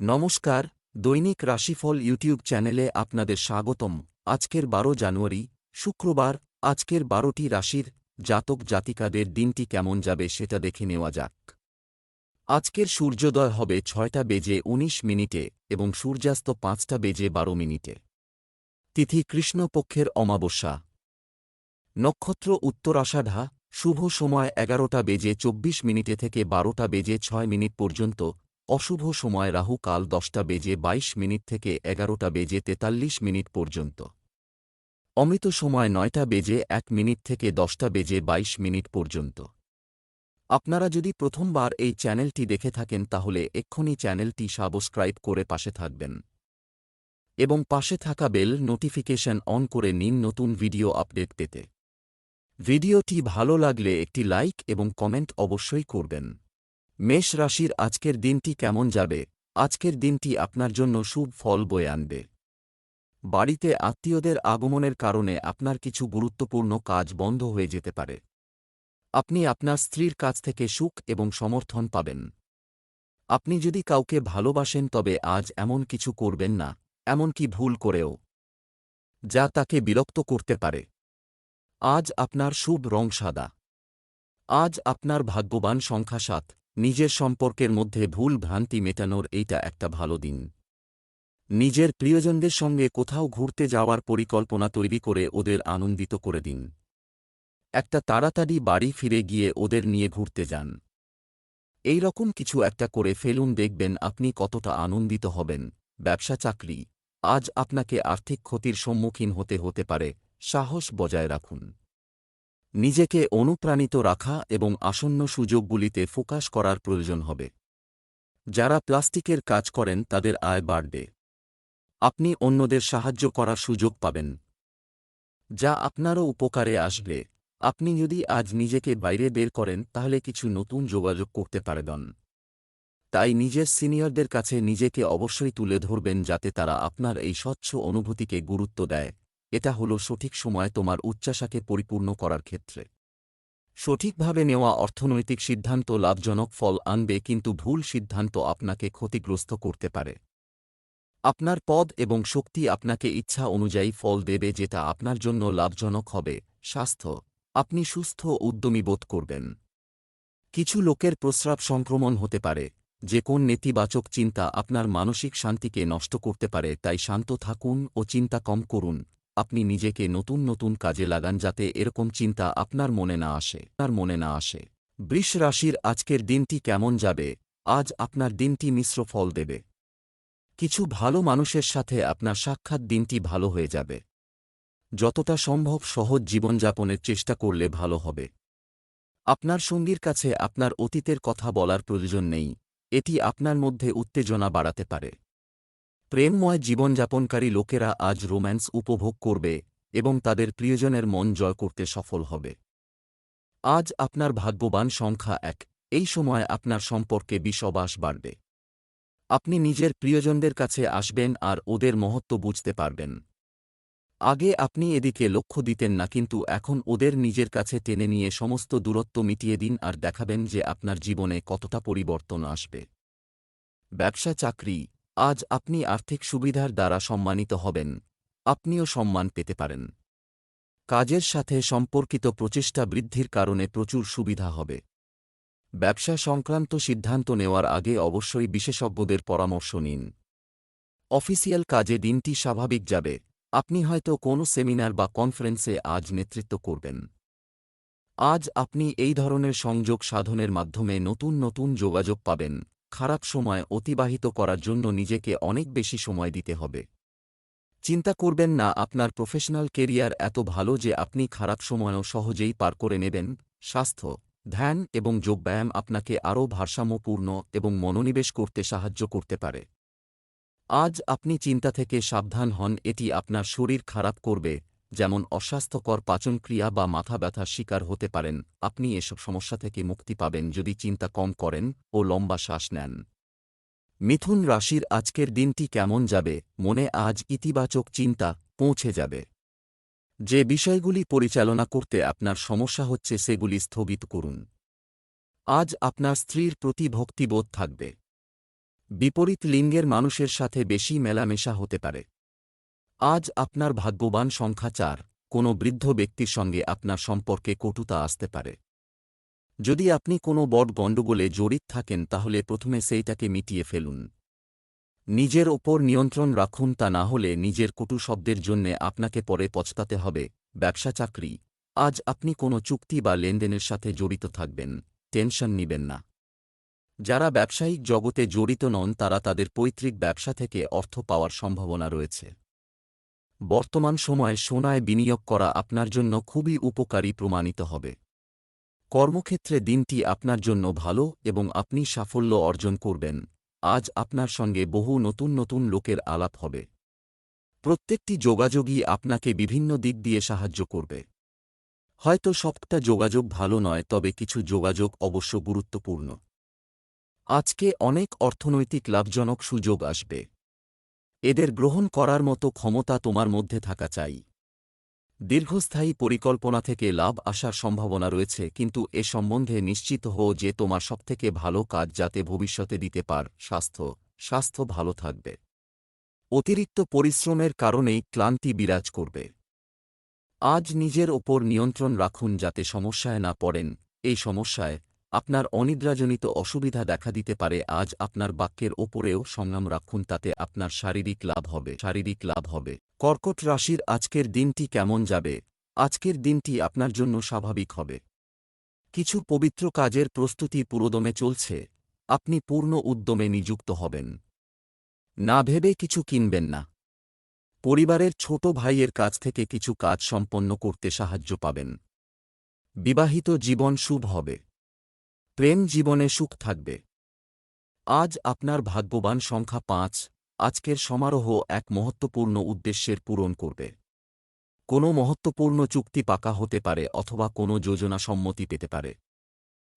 নমস্কার, দৈনিক রাশিফল ইউটিউব চ্যানেলে আপনাদের স্বাগতম। আজকের বারো জানুয়ারি, শুক্রবার, আজকের বারোটি রাশির জাতক জাতিকাদের দিনটি কেমন যাবে সেটা দেখে নেওয়া যাক। আজকের সূর্যোদয় হবে ছয়টা বেজে ১৯ মিনিটে এবং সূর্যাস্ত পাঁচটা বেজে বারো মিনিটে। তিথি কৃষ্ণপক্ষের অমাবস্যা। নক্ষত্র উত্তরাষাঢ়া, শুভ সময় এগারোটা বেজে চব্বিশ মিনিটে থেকে বারোটা বেজে ছয় মিনিট পর্যন্ত অশুভ সময় রাহু কাল দশটা বেজে বাইশ মিনিট থেকে এগারোটা বেজে তেতাল্লিশ মিনিট পর্যন্ত। অমৃত সময় নয়টা বেজে এক মিনিট থেকে দশটা বেজে বাইশ মিনিট পর্যন্ত। আপনারা যদি প্রথমবার এই চ্যানেলটি দেখে থাকেন তাহলে এক্ষুনি চ্যানেলটি সাবস্ক্রাইব করে পাশে থাকবেন। এবং পাশে থাকা বেল নোটিফিকেশন অন করে নিন নতুন ভিডিও আপডেট পেতে। ভিডিওটি ভালো লাগলে একটি লাইক এবং কমেন্ট অবশ্যই করবেন। মেষ রাশির আজকের দিনটি কেমন যাবে? আজকের দিনটি আপনার জন্য শুভ ফল বয়ে আনবে। বাড়িতে আত্মীয়দের আগমনের কারণে আপনার কিছু গুরুত্বপূর্ণ কাজ বন্ধ হয়ে যেতে পারে। আপনি আপনার স্ত্রীর কাছ থেকে সুখ এবং সমর্থন পাবেন। আপনি যদি কাউকে ভালোবাসেন তবে আজ এমন কিছু করবেন না, এমনকি ভুল করেও। যা তাকে বিরক্ত করতে পারে। আজ আপনার শুভ রং সাদা। আজ আপনার ভাগ্যবান সংখ্যা সাত। নিজের সম্পর্কের মধ্যে ভুল ভ্রান্তি মেটানোর এইটা একটা ভালো দিন। নিজের প্রিয়জনদের সঙ্গে কোথাও ঘুরতে যাওয়ার পরিকল্পনা তৈরি করে ওদের আনন্দিত করে দিন। একটা তাড়াতাড়ি বাড়ি ফিরে গিয়ে ওদের নিয়ে ঘুরতে যান। এই রকম কিছু একটা করে ফেলুন, দেখবেন আপনি কতটা আনন্দিত হবেন। ব্যবসা চাকরি, আজ আপনাকে আর্থিক ক্ষতির সম্মুখীন হতে হতে পারে, সাহস বজায় রাখুন। নিজেকে অনুপ্রাণিত রাখা এবং আসন্ন সুযোগগুলিতে ফোকাস করার প্রয়োজন হবে। যারা প্লাস্টিকের কাজ করেন, তাদের আয় বাড়বে। আপনি অন্যদের সাহায্য করার সুযোগ পাবেন। যা আপনারও উপকারে আসবে। আপনি যদি আজ নিজেকে বাইরে বের করেন, তাহলে কিছু নতুন যোগাযোগ করতে পারবেন তাই নিজের সিনিয়রদের কাছে নিজেকে অবশ্যই তুলে ধরবেন, যাতে তারা আপনার এই স্বচ্ছ অনুভূতিকে গুরুত্ব দেয়। এটা হল সঠিক সময় তোমার উচ্চাশাকে পরিপূর্ণ করার ক্ষেত্রে। সঠিকভাবে নেওয়া অর্থনৈতিক সিদ্ধান্ত লাভজনক ফল আনবে কিন্তু ভুল সিদ্ধান্ত আপনাকে ক্ষতিগ্রস্ত করতে পারে। আপনার পদ এবং শক্তি আপনাকে ইচ্ছা অনুযায়ী ফল দেবে যেটা আপনার জন্য লাভজনক হবে, স্বাস্থ্য, আপনি সুস্থ উদ্যমী বোধ করবেন। কিছু লোকের প্রস্রাব সংক্রমণ হতে পারে, যে কোন নেতিবাচক চিন্তা আপনার মানসিক শান্তিকে নষ্ট করতে পারে তাই শান্ত থাকুন ও চিন্তা কম করুন। আপনি নিজেকে নতুন নতুন কাজে লাগান যাতে এরকম চিন্তা আপনার মনে না আসে, আপনার মনে না আসে। বৃষ রাশির আজকের দিনটি কেমন যাবে? আজ আপনার দিনটি মিশ্র ফল দেবে। কিছু ভালো মানুষের সাথে আপনার সাক্ষাৎ দিনটি ভালো হয়ে যাবে। যতটা সম্ভব সহজ জীবনযাপনের চেষ্টা করলে ভালো হবে। আপনার সঙ্গীর কাছে আপনার অতীতের কথা বলার প্রয়োজন নেই। এটি আপনার মধ্যে উত্তেজনা বাড়াতে পারে। প্রেমময় জীবনযাপনকারী লোকেরা আজ রোম্যান্স উপভোগ করবে এবং তাদের প্রিয়জনের মন জয় করতে সফল হবে। আজ আপনার ভাগ্যবান সংখ্যা এক, এই সময় আপনার সম্পর্কে বিষবাস বাড়বে। আপনি নিজের প্রিয়জনদের কাছে আসবেন আর ওদের মহত্ব বুঝতে পারবেন। আগে আপনি এদিকে লক্ষ্য দিতেন না, কিন্তু এখন ওদের নিজের কাছে টেনে নিয়ে সমস্ত দূরত্ব মিটিয়ে দিন আর দেখাবেন যে আপনার জীবনে কতটা পরিবর্তন আসবে। ব্যবসা চাকরি আজ আপনি আর্থিক সুবিধার দ্বারা সম্মানিত হবেন। আপনিও সম্মান পেতে পারেন। কাজের সাথে সম্পর্কিত প্রচেষ্টা বৃদ্ধির কারণে প্রচুর সুবিধা হবে। ব্যবসা সংক্রান্ত সিদ্ধান্ত নেওয়ার আগে অবশ্যই বিশেষজ্ঞদের পরামর্শ নিন। অফিসিয়াল কাজে দিনটি স্বাভাবিক যাবে। আপনি হয়তো কোনো সেমিনার বা কনফারেন্সে আজ নেতৃত্ব করবেন। আজ আপনি এই ধরনের সংযোগ সাধনের মাধ্যমে নতুন নতুন যোগাযোগ পাবেন। খারাপ সময় অতিবাহিত করার জন্য নিজেকে অনেক বেশি সময় দিতে হবে। চিন্তা করবেন না, আপনার প্রফেশনাল কেরিয়ার এত ভালো যে আপনি খারাপ সময়ও সহজেই পার করে নেবেন। স্বাস্থ্য, ধ্যান এবং যোগব্যায়াম আপনাকে আরও ভারসাম্যপূর্ণ এবং মনোনিবেশ করতে সাহায্য করতে পারে। আজ আপনি চিন্তা থেকে সাবধান হন, এটি আপনার শরীর খারাপ করবে। যেমন অস্বাস্থ্যকর পাচনক্রিয়া বা মাথা ব্যথার শিকার হতে পারেন, আপনি এসব সমস্যা থেকে মুক্তি পাবেন যদি চিন্তা কম করেন ও লম্বা শ্বাস নেন। মিথুন রাশির আজকের দিনটি কেমন যাবে? মনে আজ ইতিবাচক চিন্তা পৌঁছে যাবে। যে বিষয়গুলি পরিচালনা করতে আপনার সমস্যা হচ্ছে সেগুলি স্থগিত করুন। আজ আপনার স্ত্রীর প্রতি ভক্তিবোধ থাকবে। বিপরীত লিঙ্গের মানুষের সাথে বেশি মেলামেশা হতে পারে। আজ আপনার ভাগ্যবান সংখ্যা চার, কোনো বৃদ্ধ ব্যক্তির সঙ্গে আপনার সম্পর্কে কটুতা আসতে পারে। যদি আপনি কোনো বট গণ্ডগোলে জড়িত থাকেন, তাহলে প্রথমে সেইটাকে মিটিয়ে ফেলুন। নিজের ওপর নিয়ন্ত্রণ রাখুন, তা না হলে নিজের কটু শব্দের জন্যে আপনাকে পরে পচতাতে হবে, ব্যবসা চাকরি। আজ আপনি কোনো চুক্তি বা লেনদেনের সাথে জড়িত থাকবেন, টেনশন নিবেন না। যারা ব্যবসায়িক জগতে জড়িত নন, তারা তাদের পৈতৃক ব্যবসা থেকে অর্থ পাওয়ার সম্ভাবনা রয়েছে। বর্তমান সময়ে সোনায় বিনিয়োগ করা আপনার জন্য খুবই উপকারী প্রমাণিত হবে। কর্মক্ষেত্রে দিনটি আপনার জন্য ভালো এবং আপনি সাফল্য অর্জন করবেন। আজ আপনার সঙ্গে বহু নতুন নতুন লোকের আলাপ হবে। প্রত্যেকটি যোগাযোগই আপনাকে বিভিন্ন দিক দিয়ে সাহায্য করবে। হয়তো সবটা যোগাযোগ ভালো নয়, তবে কিছু যোগাযোগ অবশ্য গুরুত্বপূর্ণ। আজকে অনেক অর্থনৈতিক লাভজনক সুযোগ আসবে। এদের গ্রহণ করার মতো ক্ষমতা তোমার মধ্যে থাকা চাই। দীর্ঘস্থায়ী পরিকল্পনা থেকে লাভ আসার সম্ভাবনা রয়েছে, কিন্তু এ সম্বন্ধে নিশ্চিত হও যে তোমার সবথেকে ভালো কাজ যাতে ভবিষ্যতে দিতে পার, স্বাস্থ্য স্বাস্থ্য ভালো থাকবে। অতিরিক্ত পরিশ্রমের কারণেই ক্লান্তি বিরাজ করবে। আজ নিজের ওপর নিয়ন্ত্রণ রাখুন যাতে সমস্যায় না পড়েন, এই সমস্যায় আপনার অনিদ্রাজনিত অসুবিধা দেখা দিতে পারে, আজ আপনার বাক্যের ওপরেও সংগ্রাম রাখুন, তাতে আপনার শারীরিক লাভ হবে, শারীরিক লাভ হবে। কর্কট রাশির আজকের দিনটি কেমন যাবে? আজকের দিনটি আপনার জন্য স্বাভাবিক হবে। কিছু পবিত্র কাজের প্রস্তুতি পুরোদমে চলছে। আপনি পূর্ণ উদ্যমে নিযুক্ত হবেন। না ভেবে কিছু কিনবেন না। পরিবারের ছোট ভাইয়ের কাছ থেকে কিছু কাজ সম্পন্ন করতে সাহায্য পাবেন। বিবাহিত জীবন শুভ হবে। প্রেম জীবনে সুখ থাকবে। আজ আপনার ভাগ্যবান সংখ্যা পাঁচ, আজকের সমারোহ এক মহত্বপূর্ণ উদ্দেশ্যের পূরণ করবে। কোনো মহত্বপূর্ণ চুক্তি পাকা হতে পারে অথবা কোনো যোজনা সম্মতি পেতে পারে।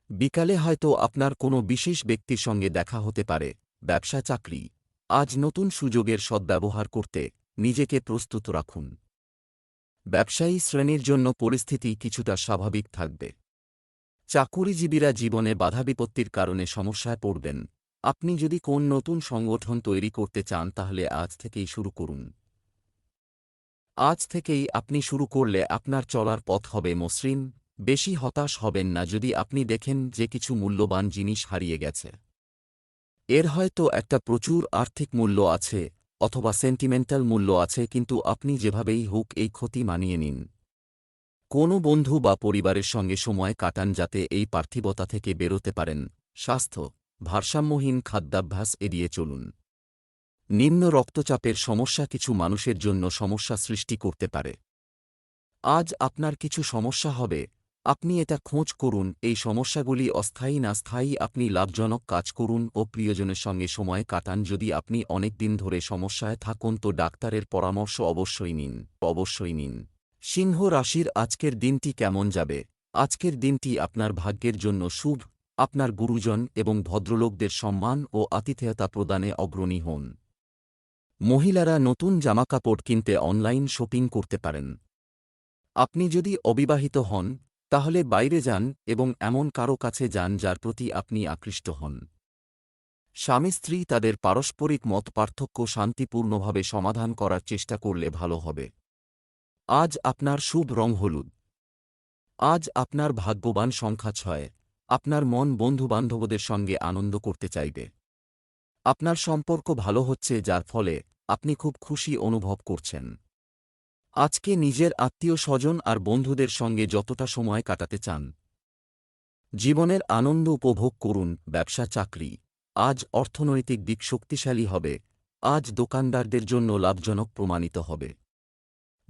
বিকালে হয়তো আপনার কোনো বিশেষ ব্যক্তির সঙ্গে দেখা হতে পারে, ব্যবসা, চাকরি। আজ নতুন সুযোগের সদ্ব্যবহার করতে নিজেকে প্রস্তুত রাখুন। ব্যবসায়ী শ্রেণির জন্য পরিস্থিতি কিছুটা স্বাভাবিক থাকবে। চাকুরিজীবীরা জীবনে বাধাবিপত্তির কারণে সমস্যায় পড়বেন। আপনি যদি কোন নতুন সংগঠন তৈরি করতে চান, তাহলে আজ থেকেই শুরু করুন। আজ থেকেই আপনি শুরু করলে আপনার চলার পথ হবে মসৃণ, বেশি হতাশ হবেন না যদি আপনি দেখেন যে কিছু মূল্যবান জিনিস হারিয়ে গেছে। এর হয়তো একটা প্রচুর আর্থিক মূল্য আছে, অথবা সেন্টিমেন্টাল মূল্য আছে, কিন্তু আপনি যেভাবেই হোক এই ক্ষতি মানিয়ে নিন। কোনো বন্ধু বা পরিবারের সঙ্গে সময় কাটান যাতে এই পার্থিবতা থেকে বেরোতে পারেন। স্বাস্থ্য, ভারসাম্যহীন খাদ্যাভ্যাস এড়িয়ে চলুন। নিম্ন রক্তচাপের সমস্যা কিছু মানুষের জন্য সমস্যা সৃষ্টি করতে পারে। আজ আপনার কিছু সমস্যা হবে। আপনি এটা খোঁজ করুন, এই সমস্যাগুলি অস্থায়ী না স্থায়ী আপনি লাভজনক কাজ করুন ও প্রিয়জনের সঙ্গে সময় কাটান যদি আপনি অনেক দিন ধরে সমস্যায় থাকুন তো ডাক্তারের পরামর্শ অবশ্যই নিন অবশ্যই নিন। সিংহ রাশির আজকের দিনটি কেমন যাবে? আজকের দিনটি আপনার ভাগ্যের জন্য শুভ, আপনার গুরুজন এবং ভদ্রলোকদের সম্মান ও আতিথেয়তা প্রদানে অগ্রণী হন। মহিলারা নতুন জামাকাপড় কিনতে অনলাইন শপিং করতে পারেন। আপনি যদি অবিবাহিত হন, তাহলে বাইরে যান এবং এমন কারও কাছে যান যার প্রতি আপনি আকৃষ্ট হন। স্বামী স্ত্রী তাদের পারস্পরিক মত পার্থক্য শান্তিপূর্ণভাবে সমাধান করার চেষ্টা করলে ভালো হবে। আজ আপনার শুভ রং হলুদ। আজ আপনার ভাগ্যবান সংখ্যা ছয়। আপনার মন বন্ধুবান্ধবদের সঙ্গে আনন্দ করতে চাইবে। আপনার সম্পর্ক ভালো হচ্ছে, যার ফলে আপনি খুব খুশি অনুভব করছেন। আজকে নিজের আত্মীয় স্বজন আর বন্ধুদের সঙ্গে যতটা সময় কাটাতে চান। জীবনের আনন্দ উপভোগ করুন, ব্যবসা, চাকরি। আজ অর্থনৈতিক দিক শক্তিশালী হবে। আজ দোকানদারদের জন্য লাভজনক প্রমাণিত হবে।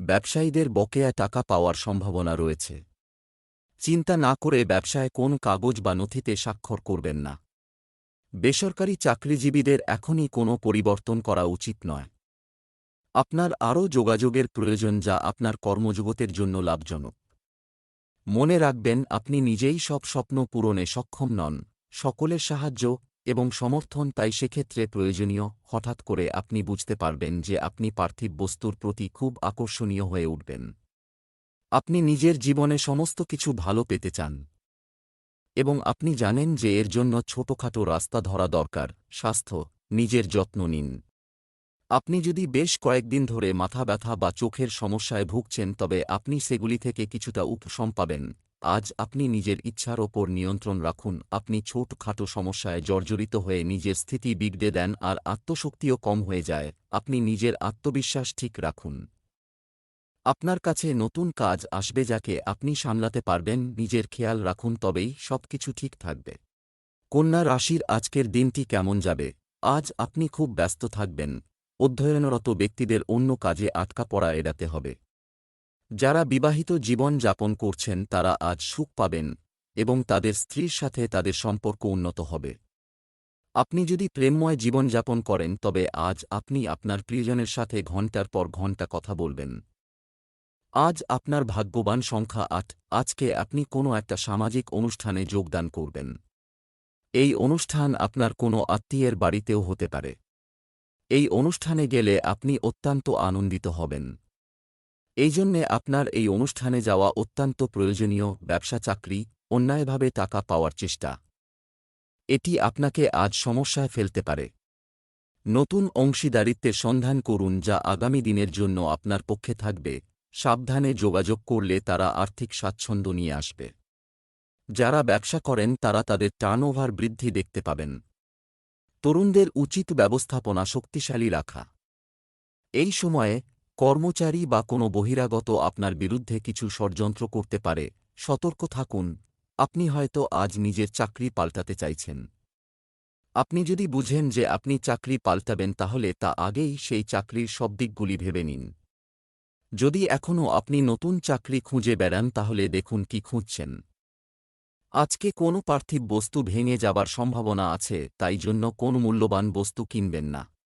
ব্যবসায়ীদের বকেয়া টাকা পাওয়ার সম্ভাবনা রয়েছে। চিন্তা না করে ব্যবসায় কোন কাগজ বা নথিতে স্বাক্ষর করবেন না। বেসরকারি চাকরিজীবীদের এখনই কোনো পরিবর্তন করা উচিত নয়। আপনার আরও যোগাযোগের প্রয়োজন যা আপনার কর্মজগতের জন্য লাভজনক। মনে রাখবেন, আপনি নিজেই সব স্বপ্ন পূরণে সক্ষম নন। সকলের সাহায্য এবং সমর্থন তাই সেক্ষেত্রে প্রয়োজনীয়, হঠাৎ করে আপনি বুঝতে পারবেন যে আপনি পার্থিব বস্তুর প্রতি খুব আকর্ষণীয় হয়ে উঠবেন। আপনি নিজের জীবনে সমস্ত কিছু ভালো পেতে চান। এবং আপনি জানেন যে এর জন্য ছোটখাটো রাস্তা ধরা দরকার, স্বাস্থ্য, নিজের যত্ন নিন। আপনি যদি বেশ কয়েকদিন ধরে মাথা ব্যথা বা চোখের সমস্যায় ভুগছেন তবে আপনি সেগুলি থেকে কিছুটা উপশম পাবেন। আজ আপনি নিজের ইচ্ছার ওপর নিয়ন্ত্রণ রাখুন। আপনি ছোটখাটো সমস্যায় জর্জরিত হয়ে নিজের স্থিতি বিগড়ে দেন আর আত্মশক্তিও কম হয়ে যায়। আপনি নিজের আত্মবিশ্বাস ঠিক রাখুন। আপনার কাছে নতুন কাজ আসবে যাকে আপনি সামলাতে পারবেন, নিজের খেয়াল রাখুন, তবেই সবকিছু ঠিক থাকবে। কন্যা রাশির আজকের দিনটি কেমন যাবে? আজ আপনি খুব ব্যস্ত থাকবেন। অধ্যয়নরত ব্যক্তিদের অন্য কাজে আটকা পড়া এড়াতে হবে। যারা বিবাহিত জীবন যাপন করছেন, তারা আজ সুখ পাবেন এবং তাদের স্ত্রীর সাথে তাদের সম্পর্ক উন্নত হবে। আপনি যদি প্রেমময় জীবনযাপন করেন, তবে আজ আপনি আপনার প্রিয়জনের সাথে ঘণ্টার পর ঘণ্টা কথা বলবেন। আজ আপনার ভাগ্যবান সংখ্যা আট, আজকে আপনি কোনো একটা সামাজিক অনুষ্ঠানে যোগদান করবেন। এই অনুষ্ঠান আপনার কোনো আত্মীয়ের বাড়িতেও হতে পারে। এই অনুষ্ঠানে গেলে আপনি অত্যন্ত আনন্দিত হবেন। এই জন্যে আপনার এই অনুষ্ঠানে যাওয়া অত্যন্ত প্রয়োজনীয় ব্যবসা চাকরি, অন্যায়ভাবে টাকা পাওয়ার চেষ্টা। এটি আপনাকে আজ সমস্যায় ফেলতে পারে। নতুন অংশীদারিত্বের সন্ধান করুন যা আগামী দিনের জন্য আপনার পক্ষে থাকবে, সাবধানে যোগাযোগ করলে তারা আর্থিক স্বাচ্ছন্দ্য নিয়ে আসবে। যারা ব্যবসা করেন তারা তাদের টার্নওভার বৃদ্ধি দেখতে পাবেন। তরুণদের উচিত ব্যবস্থাপনা শক্তিশালী রাখা। এই সময়ে কর্মচারী বা কোনো বহিরাগত আপনার বিরুদ্ধে কিছু ষড়যন্ত্র করতে পারে, সতর্ক থাকুন। আপনি হয়তো আজ নিজের চাকরি পাল্টাতে চাইছেন। আপনি যদি বুঝেন যে আপনি চাকরি পাল্টাবেন তাহলে তা আগেই সেই চাকরির সব দিকগুলি ভেবে নিন। যদি এখনও আপনি নতুন চাকরি খুঁজে বেড়ান তাহলে দেখুন কি খুঁজছেন। আজকে কোনো পার্থিব বস্তু ভেঙে যাবার সম্ভাবনা আছে, তাই জন্য কোন মূল্যবান বস্তু কিনবেন না।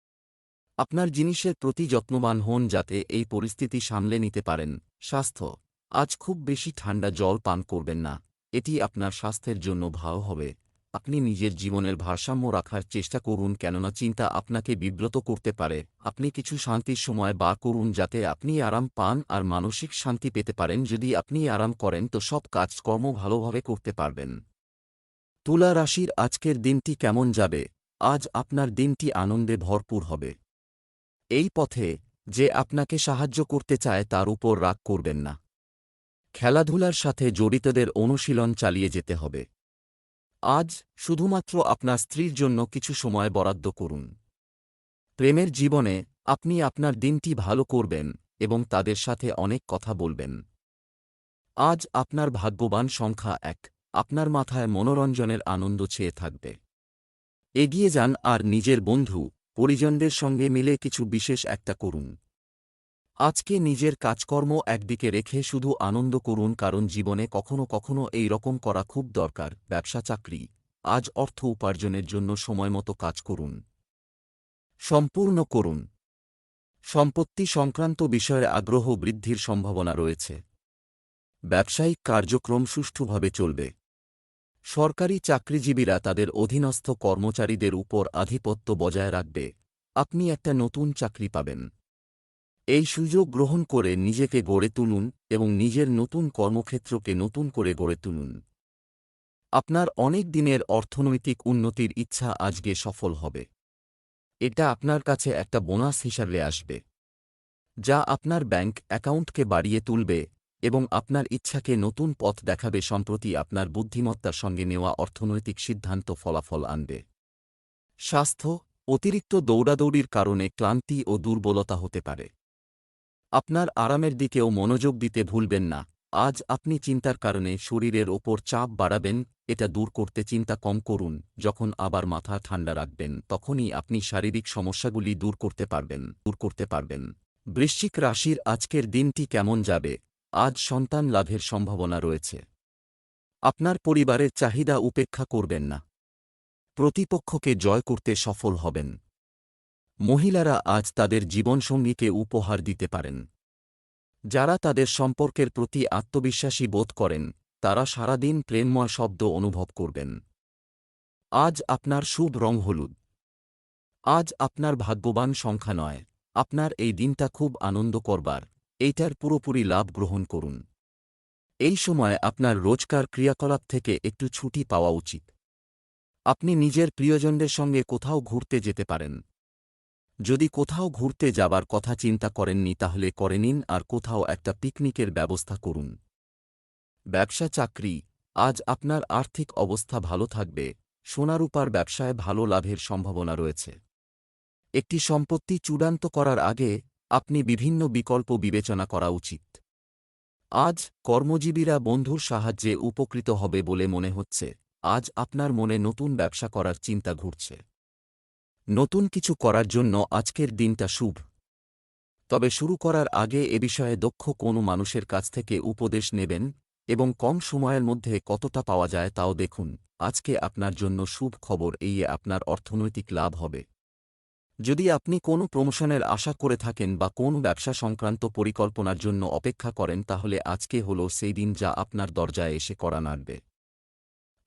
আপনার জিনিসের প্রতি যত্নবান হন যাতে এই পরিস্থিতি সামলে নিতে পারেন। স্বাস্থ্য। আজ খুব বেশি ঠান্ডা জল পান করবেন না। এটি আপনার স্বাস্থ্যের জন্য ভালো হবে। আপনি নিজের জীবনের ভারসাম্য রাখার চেষ্টা করুন কেননা চিন্তা আপনাকে বিব্রত করতে পারে। আপনি কিছু শান্তির সময় বার করুন যাতে আপনি আরাম পান আর মানসিক শান্তি পেতে পারেন। যদি আপনি আরাম করেন তো সব কাজকর্ম ভালোভাবে করতে পারবেন। তুলা রাশির আজকের দিনটি কেমন যাবে? আজ আপনার দিনটি আনন্দে ভরপুর হবে। এই পথে যে আপনাকে সাহায্য করতে চায় তার উপর রাগ করবেন না। খেলাধুলার সাথে জড়িতদের অনুশীলন চালিয়ে যেতে হবে। আজ শুধুমাত্র আপনার স্ত্রীর জন্য কিছু সময় বরাদ্দ করুন। প্রেমের জীবনে আপনি আপনার দিনটি ভালো করবেন এবং তাদের সাথে অনেক কথা বলবেন। আজ আপনার ভাগ্যবান সংখ্যা এক, আপনার মাথায় মনোরঞ্জনের আনন্দ ছেয়ে থাকবে। এগিয়ে যান আর নিজের বন্ধু পরিজনদের সঙ্গে মিলে কিছু বিশেষ একটা করুন। আজকে নিজের কাজকর্ম একদিকে রেখে শুধু আনন্দ করুন কারণ জীবনে কখনো কখনো এই রকম করা খুব দরকার, ব্যবসা, চাকরি। আজ অর্থ উপার্জনের জন্য সময়মতো কাজ করুন। সম্পূর্ণ করুন। সম্পত্তি সংক্রান্ত বিষয়ে আগ্রহ বৃদ্ধির সম্ভাবনা রয়েছে। ব্যবসায়িক কার্যক্রম সুষ্ঠুভাবে চলবে। সরকারি চাকরিজীবীরা তাদের অধীনস্থ কর্মচারীদের উপর আধিপত্য বজায় রাখবে। আপনি একটা নতুন চাকরি পাবেন। এই সুযোগ গ্রহণ করে নিজেকে গড়ে তুলুন এবং নিজের নতুন কর্মক্ষেত্রকে নতুন করে গড়ে তুলুন। আপনার অনেক দিনের অর্থনৈতিক উন্নতির ইচ্ছা আজকে সফল হবে। এটা আপনার কাছে একটা বোনাস হিসাবে আসবে। যা আপনার ব্যাংক অ্যাকাউন্টকে বাড়িয়ে তুলবে এবং আপনার ইচ্ছাকে নতুন পথ দেখাবে সম্প্রতি আপনার বুদ্ধিমত্তার সঙ্গে নেওয়া অর্থনৈতিক সিদ্ধান্ত ফলাফল আনবে। স্বাস্থ্য, অতিরিক্ত দৌড়াদৌড়ির কারণে ক্লান্তি ও দুর্বলতা হতে পারে। আপনার আরামের দিকেও মনোযোগ দিতে ভুলবেন না। আজ আপনি চিন্তার কারণে শরীরের ওপর চাপ বাড়াবেন, এটা দূর করতে চিন্তা কম করুন, যখন আবার মাথা ঠান্ডা রাখবেন, তখনই আপনি শারীরিক সমস্যাগুলি দূর করতে পারবেন, দূর করতে পারবেন। বৃশ্চিক রাশির আজকের দিনটি কেমন যাবে? আজ সন্তান লাভের সম্ভাবনা রয়েছে। আপনার পরিবারের চাহিদা উপেক্ষা করবেন না। প্রতিপক্ষকে জয় করতে সফল হবেন। মহিলারা আজ তাদের জীবনসঙ্গীকে উপহার দিতে পারেন। যারা তাদের সম্পর্কের প্রতি আত্মবিশ্বাসী বোধ করেন, তারা সারাদিন প্রেমময় শব্দ অনুভব করবেন। আজ আপনার শুভ রং হলুদ। আজ আপনার ভাগ্যবান সংখ্যা নয়। আপনার এই দিনটা খুব আনন্দ করবার এইটার পুরোপুরি লাভ গ্রহণ করুন। এই সময় আপনার রোজকার ক্রিয়াকলাপ থেকে একটু ছুটি পাওয়া উচিত। আপনি নিজের প্রিয়জনদের সঙ্গে কোথাও ঘুরতে যেতে পারেন। যদি কোথাও ঘুরতে যাবার কথা চিন্তা করেননি, তাহলে করে নিন আর কোথাও একটা পিকনিকের ব্যবস্থা করুন। ব্যবসা চাকরি, আজ আপনার আর্থিক অবস্থা ভালো থাকবে, সোনারূপার ব্যবসায় ভালো লাভের সম্ভাবনা রয়েছে। একটি সম্পত্তি চূড়ান্ত করার আগে আপনি বিভিন্ন বিকল্প বিবেচনা করা উচিত। আজ কর্মজীবীরা বন্ধুর সাহায্যে উপকৃত হবে বলে মনে হচ্ছে। আজ আপনার মনে নতুন ব্যবসা করার চিন্তা ঘুরছে। নতুন কিছু করার জন্য আজকের দিনটা শুভ। তবে শুরু করার আগে এ বিষয়ে দক্ষ কোনো মানুষের কাছ থেকে উপদেশ নেবেন এবং কম সময়ের মধ্যে কতটা পাওয়া যায় তাও দেখুন। আজকে আপনার জন্য শুভ খবর এই আপনার অর্থনৈতিক লাভ হবে। যদি আপনি কোনো প্রমোশনের আশা করে থাকেন বা কোন ব্যবসা সংক্রান্ত পরিকল্পনার জন্য অপেক্ষা করেন, তাহলে আজকে হল সেই দিন যা আপনার দরজায় এসে করা নাড়বে।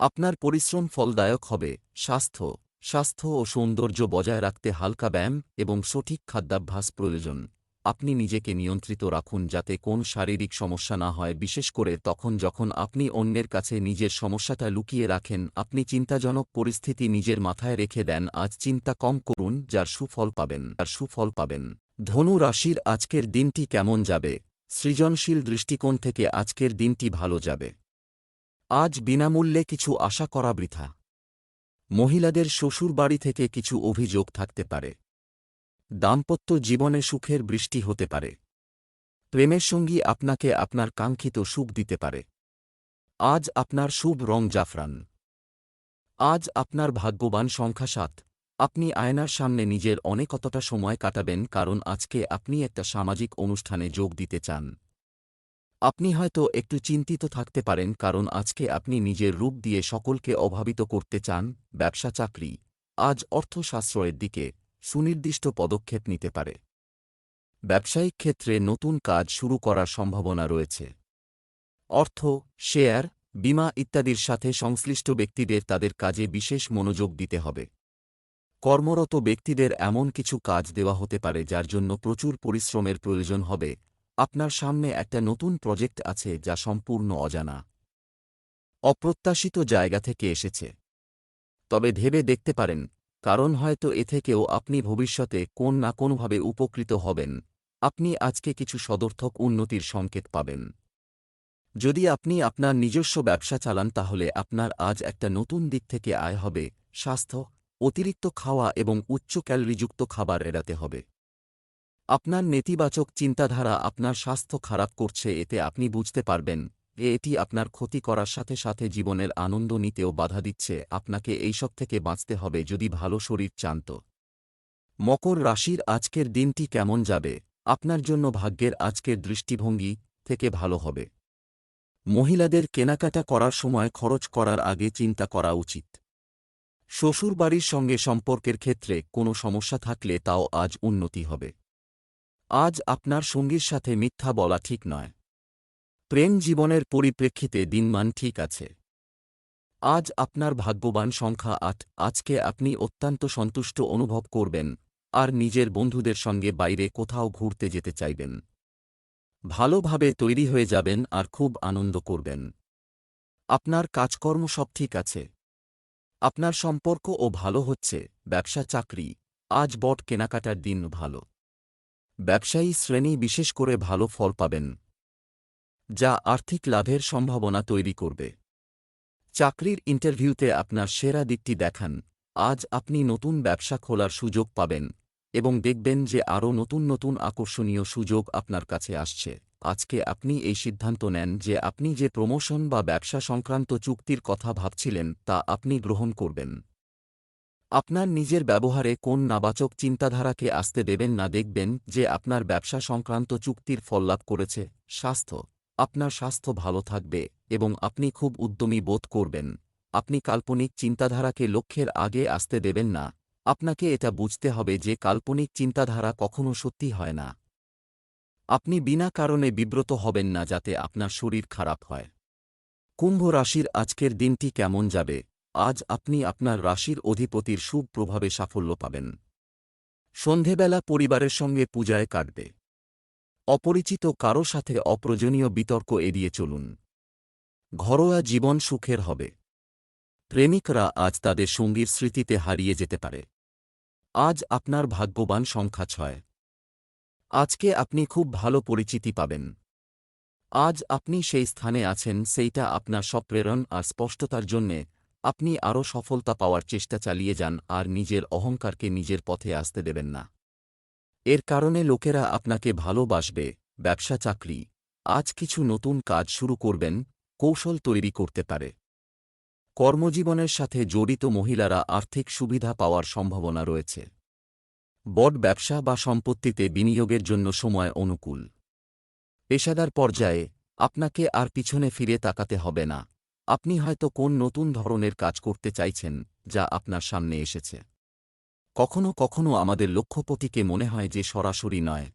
আপনার পরিশ্রম ফলদায়ক হবে। স্বাস্থ্য স্বাস্থ্য ও সৌন্দর্য বজায় রাখতে হালকা ব্যায়াম এবং সঠিক খাদ্যাভ্যাস প্রয়োজন। আপনি নিজেকে নিয়ন্ত্রিত রাখুন যাতে কোন শারীরিক সমস্যা না হয়, বিশেষ করে তখন যখন আপনি অন্যের কাছে নিজের সমস্যাটা লুকিয়ে রাখেন, আপনি চিন্তাজনক পরিস্থিতি নিজের মাথায় রেখে দেন, আজ চিন্তা কম করুন, যার সুফল পাবেন আর সুফল পাবেন। ধনু রাশির আজকের দিনটি কেমন যাবে? সৃজনশীল দৃষ্টিকোণ থেকে আজকের দিনটি ভালো যাবে। আজ বিনামূল্যে কিছু আশা করা বৃথা। মহিলাদের শ্বশুরবাড়ি থেকে কিছু অভিযোগ থাকতে পারে। দাম্পত্য জীবনে সুখের বৃষ্টি হতে পারে। প্রেমের সঙ্গী আপনাকে আপনার কাঙ্ক্ষিত সুখ দিতে পারে। আজ আপনার শুভ রং জাফরান। আজ আপনার ভাগ্যবান সংখ্যা সাত। আপনি আয়নার সামনে নিজের অনেক অনেকতটা সময় কাটাবেন কারণ আজকে আপনি একটা সামাজিক অনুষ্ঠানে যোগ দিতে চান। আপনি হয়তো একটু চিন্তিত থাকতে পারেন কারণ আজকে আপনি নিজের রূপ দিয়ে সকলকে অভাবিত করতে চান, ব্যবসা, চাকরি। আজ অর্থশাস্ত্রের দিকে সুনির্দিষ্ট পদক্ষেপ নিতে পারে। ব্যবসায়িক ক্ষেত্রে নতুন কাজ শুরু করার সম্ভাবনা রয়েছে। অর্থ, শেয়ার, বিমা ইত্যাদির সাথে সংশ্লিষ্ট ব্যক্তিদের তাদের কাজে বিশেষ মনোযোগ দিতে হবে। কর্মরত ব্যক্তিদের এমন কিছু কাজ দেওয়া হতে পারে যার জন্য প্রচুর পরিশ্রমের প্রয়োজন হবে। আপনার সামনে একটা নতুন প্রজেক্ট আছে যা সম্পূর্ণ অজানা। অপ্রত্যাশিত জায়গা থেকে এসেছে। তবে ভেবে দেখতে পারেন কারণ হয়তো এ থেকেও আপনি ভবিষ্যতে কোন না কোনোভাবে উপকৃত হবেন। আপনি আজকে কিছু সদর্থক উন্নতির সংকেত পাবেন। যদি আপনি আপনার নিজস্ব ব্যবসা চালান তাহলে আপনার আজ একটা নতুন দিক থেকে আয় হবে, স্বাস্থ্য, অতিরিক্ত খাওয়া এবং উচ্চ ক্যালোরিযুক্ত খাবার এড়াতে হবে। আপনার নেতিবাচক চিন্তাধারা আপনার স্বাস্থ্য খারাপ করছে এতে আপনি বুঝতে পারবেন এটি আপনার ক্ষতি করার সাথে সাথে জীবনের আনন্দ নিতেও বাধা দিচ্ছে। আপনাকে এইসব থেকে বাঁচতে হবে যদি ভালো শরীর চান্ত মকর রাশির আজকের দিনটি কেমন যাবে? আপনার জন্য ভাগ্যের আজকের দৃষ্টিভঙ্গি থেকে ভালো হবে। মহিলাদের কেনাকাটা করার সময় খরচ করার আগে চিন্তা করা উচিত। শ্বশুরবাড়ির সঙ্গে সম্পর্কের ক্ষেত্রে কোনো সমস্যা থাকলে তাও আজ উন্নতি হবে। আজ আপনার সঙ্গীর সাথে মিথ্যা বলা ঠিক নয়। প্রেম জীবনের পরিপ্রেক্ষিতে দিনমান ঠিক আছে। আজ আপনার ভাগ্যবান সংখ্যা আট, আজকে আপনি অত্যন্ত সন্তুষ্ট অনুভব করবেন, আর নিজের বন্ধুদের সঙ্গে বাইরে কোথাও ঘুরতে যেতে চাইবেন। ভালোভাবে তৈরি হয়ে যাবেন আর খুব আনন্দ করবেন। আপনার কাজকর্ম সব ঠিক আছে। আপনার সম্পর্ক ও ভালো হচ্ছে, ব্যবসা চাকরি, আজ বট কেনাকাটার দিন ভালো। ব্যবসায়ী শ্রেণি বিশেষ করে ভালো ফল পাবেন। যা আর্থিক লাভের সম্ভাবনা তৈরি করবে। চাকরির ইন্টারভিউতে আপনার সেরা দিকটি দেখান। আজ আপনি নতুন ব্যবসা খোলার সুযোগ পাবেন এবং দেখবেন যে আরও নতুন নতুন আকর্ষণীয় সুযোগ আপনার কাছে আসছে। আজকে আপনি এই সিদ্ধান্ত নেন যে আপনি যে প্রমোশন বা ব্যবসা সংক্রান্ত চুক্তির কথা ভাবছিলেন তা আপনি গ্রহণ করবেন। আপনার নিজের ব্যবহারে কোন নাবাচক চিন্তাধারাকে আসতে দেবেন না দেখবেন যে আপনার ব্যবসা সংক্রান্ত চুক্তির ফললাভ করেছে। স্বাস্থ্য আপনার স্বাস্থ্য ভালো থাকবে এবং আপনি খুব উদ্যমী বোধ করবেন। আপনি কাল্পনিক চিন্তাধারাকে লক্ষ্যের আগে আসতে দেবেন না। আপনাকে এটা বুঝতে হবে যে কাল্পনিক চিন্তাধারা কখনো সত্যি হয় না। আপনি বিনা কারণে বিব্রত হবেন না যাতে আপনার শরীর খারাপ হয়। কুম্ভ রাশির আজকের দিনটি কেমন যাবে? আজ আপনি আপনার রাশির অধিপতির শুভ প্রভাবে সাফল্য পাবেন। সন্ধেবেলা পরিবারের সঙ্গে পূজায় কাটবে। অপরিচিত কারও সাথে অপ্রয়োজনীয় বিতর্ক এড়িয়ে চলুন। ঘরোয়া জীবন সুখের হবে। প্রেমিকরা আজ তাদের সঙ্গীর স্মৃতিতে হারিয়ে যেতে পারে। আজ আপনার ভাগ্যবান সংখ্যা ছয়। আজকে আপনি খুব ভালো পরিচিতি পাবেন। আজ আপনি সেই স্থানে আছেন, সেইটা আপনার সপ্রেরণ আর স্পষ্টতার জন্যে আপনি আরও সফলতা পাওয়ার চেষ্টা চালিয়ে যান, আর নিজের অহংকারকে নিজের পথে আসতে দেবেন না। এর কারণে লোকেরা আপনাকে ভালোবাসবে, ব্যবসা চাকরি, আজ কিছু নতুন কাজ শুরু করবেন, কৌশল তৈরি করতে পারে। কর্মজীবনের সাথে জড়িত মহিলারা আর্থিক সুবিধা পাওয়ার সম্ভাবনা রয়েছে। বড ব্যবসা বা সম্পত্তিতে বিনিয়োগের জন্য সময় অনুকূল। পেশাদার পর্যায়ে, আপনাকে আর পিছনে ফিরে তাকাতে হবে না। আপনি হয়তো কোন নতুন ধরনের কাজ করতে চাইছেন, যা আপনার সামনে এসেছে। কখনো কখনো আমাদের লক্ষ্যপতিকে মনে হয় যে সরাসরি নয়।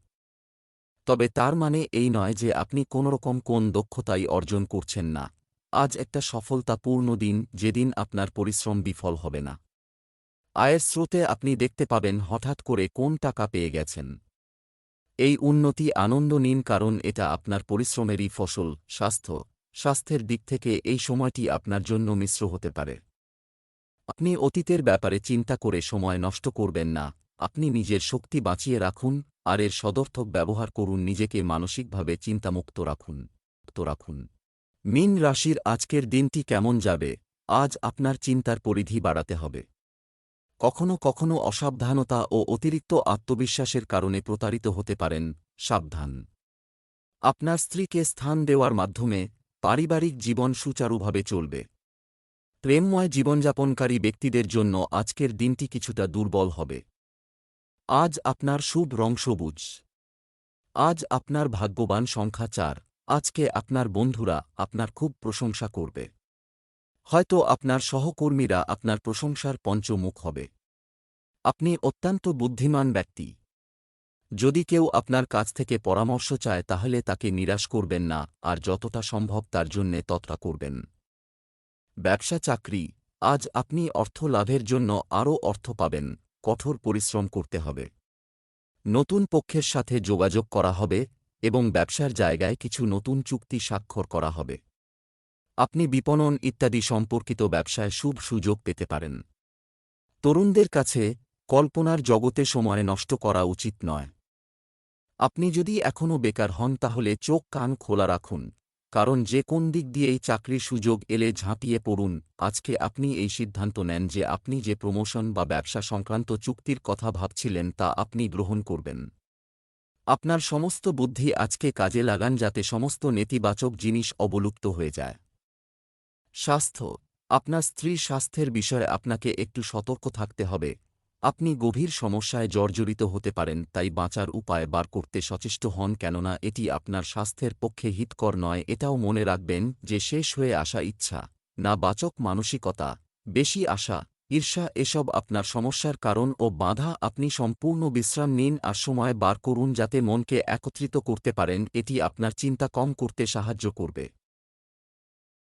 তবে তার মানে এই নয় যে আপনি কোনোরকম কোন দক্ষতাই অর্জন করছেন না। আজ একটা সফলতাপূর্ণ দিন, যেদিন আপনার পরিশ্রম বিফল হবে না। আয়ের স্রোতে আপনি দেখতে পাবেন হঠাৎ করে কোন টাকা পেয়ে গেছেন। এই উন্নতি আনন্দ নিন কারণ এটা আপনার পরিশ্রমেরই ফসল, স্বাস্থ্য, স্বাস্থ্যের দিক থেকে এই সময়টি আপনার জন্য মিশ্র হতে পারে। আপনি অতীতের ব্যাপারে চিন্তা করে সময় নষ্ট করবেন না। আপনি নিজের শক্তি বাঁচিয়ে রাখুন, আর এর সদর্থক ব্যবহার করুন, নিজেকে মানসিকভাবে চিন্তামুক্ত রাখুন রাখুন। মিন রাশির আজকের দিনটি কেমন যাবে? আজ আপনার চিন্তার পরিধি বাড়াতে হবে। কখনো কখনো অসাবধানতা ও অতিরিক্ত আত্মবিশ্বাসের কারণে প্রতারিত হতে পারেন, সাবধান। আপনার স্ত্রীকে স্থান দেওয়ার মাধ্যমে পারিবারিক জীবন সুচারুভাবে চলবে। প্রেমময় জীবনযাপনকারী ব্যক্তিদের জন্য আজকের দিনটি কিছুটা দুর্বল হবে। আজ আপনার শুভ রং সবুজ। আজ আপনার ভাগ্যবান সংখ্যা চার। আজকে আপনার বন্ধুরা আপনার খুব প্রশংসা করবে। হয়তো আপনার সহকর্মীরা আপনার প্রশংসার পঞ্চমুখ হবে। আপনি অত্যন্ত বুদ্ধিমান ব্যক্তি। যদি কেউ আপনার কাছ থেকে পরামর্শ চায় তাহলে তাকে নিরাশ করবেন না, আর যতটা সম্ভব তার জন্যে ততটা করবেন। ব্যবসা চাকরি, আজ আপনি অর্থ লাভের জন্য আরও অর্থ পাবেন, কঠোর পরিশ্রম করতে হবে। নতুন পক্ষের সাথে যোগাযোগ করা হবে এবং ব্যবসার জায়গায় কিছু নতুন চুক্তি স্বাক্ষর করা হবে। আপনি বিপণন ইত্যাদি সম্পর্কিত ব্যবসায় শুভ সুযোগ পেতে পারেন। তরুণদের কাছে কল্পনার জগতে সময় নষ্ট করা উচিত নয়। আপনি যদি এখনও বেকার হন তাহলে চোখ কান খোলা রাখুন। কারণ যে কোন দিক দিয়ে এই চাকরির সুযোগ এলে ঝাঁপিয়ে পড়ুন, আজকে আপনি এই সিদ্ধান্ত নেন যে আপনি যে প্রমোশন বা ব্যবসা সংক্রান্ত চুক্তির কথা ভাবছিলেন তা আপনি গ্রহণ করবেন। আপনার সমস্ত বুদ্ধি আজকে কাজে লাগান যাতে সমস্ত নেতিবাচক জিনিস অবলুপ্ত হয়ে যায়। স্বাস্থ্য, আপনার স্ত্রীর স্বাস্থ্যের বিষয়ে আপনাকে একটু সতর্ক থাকতে হবে। আপনি গভীর সমস্যায় জর্জরিত হতে পারেন, তাই বাঁচার উপায় বার করতে সচেষ্ট হন কেননা এটি আপনার স্বাস্থ্যের পক্ষে হিতকর নয়। এটাও মনে রাখবেন যে শেষ হয়ে আসা ইচ্ছা, না বাচক মানসিকতা। বেশি আশা, ঈর্ষা এসব আপনার সমস্যার কারণ ও বাধা আপনি সম্পূর্ণ বিশ্রাম নিন আর সময় বার করুন যাতে মনকে একত্রিত করতে পারেন, এটি আপনার চিন্তা কম করতে সাহায্য করবে।